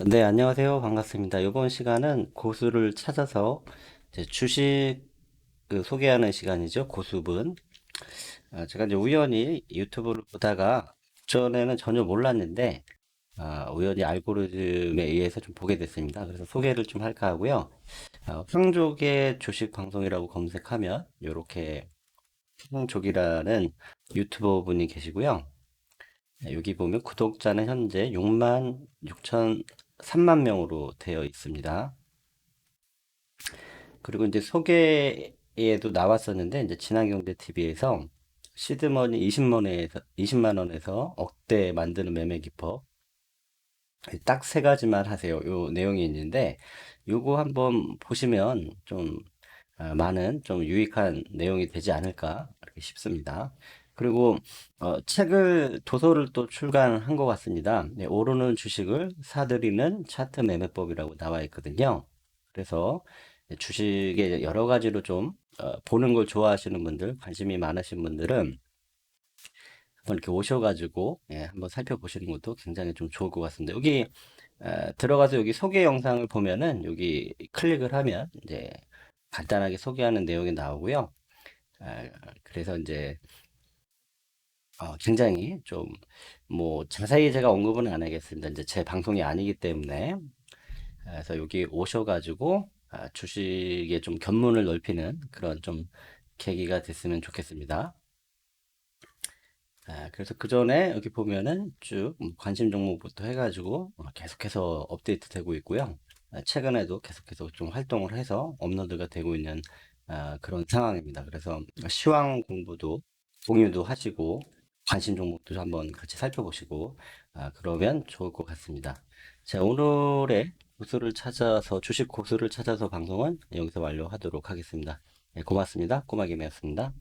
네, 안녕하세요. 반갑습니다. 이번 시간은 고수를 찾아서 주식 그 소개하는 시간이죠. 고수분. 아, 제가 이제 우연히 유튜브를 보다가 전에는 전혀 몰랐는데 아, 우연히 알고리즘에 의해서 좀 보게 됐습니다. 그래서 소개를 좀 할까 하고요. 아, 황족의 주식 방송이라고 검색하면 이렇게 황족이라는 유튜버 분이 계시고요. 네, 여기 보면 구독자는 현재 6만 6천 3만 명으로 되어 있습니다. 그리고 이제 소개에도 나왔었는데 이제 친환경제 TV에서 시드머니 20만 원에서 20만 원에서 억대 만드는 매매 기법 딱 세 가지만 하세요. 요 내용이 있는데 요거 한번 보시면 좀 아, 많은 좀 유익한 내용이 되지 않을까 싶습니다. 그리고 어, 책을 도서를 또 출간한 것 같습니다. 네, 오르는 주식을 사들이는 차트 매매법이라고 나와 있거든요. 그래서 주식에 여러 가지로 좀 어, 보는 걸 좋아하시는 분들, 관심이 많으신 분들은 한번 이렇게 오셔가지고 예, 한번 살펴보시는 것도 굉장히 좀 좋을 것 같습니다. 여기 어, 들어가서 여기 소개 영상을 보면은 여기 클릭을 하면 이제 간단하게 소개하는 내용이 나오고요. 아, 그래서 이제 어, 굉장히 좀 뭐 자세히 제가 언급은 안 하겠습니다. 이제 제 방송이 아니기 때문에 그래서 여기 오셔 가지고 아, 주식에 좀 견문을 넓히는 그런 좀 계기가 됐으면 좋겠습니다. 아, 그래서 그 전에 여기 보면은 쭉 관심 종목부터 해 가지고 어, 계속해서 업데이트 되고 있고요. 아, 최근에도 계속해서 좀 활동을 해서 업로드가 되고 있는 아, 그런 상황입니다. 그래서 시황 공부도 공유도 하시고 관심 종목도 한번 같이 살펴보시고 아, 그러면 좋을 것 같습니다. 자, 오늘의 고수를 찾아서 주식 고수를 찾아서 방송은 여기서 완료하도록 하겠습니다. 네, 고맙습니다. 꼬마김이었습니다.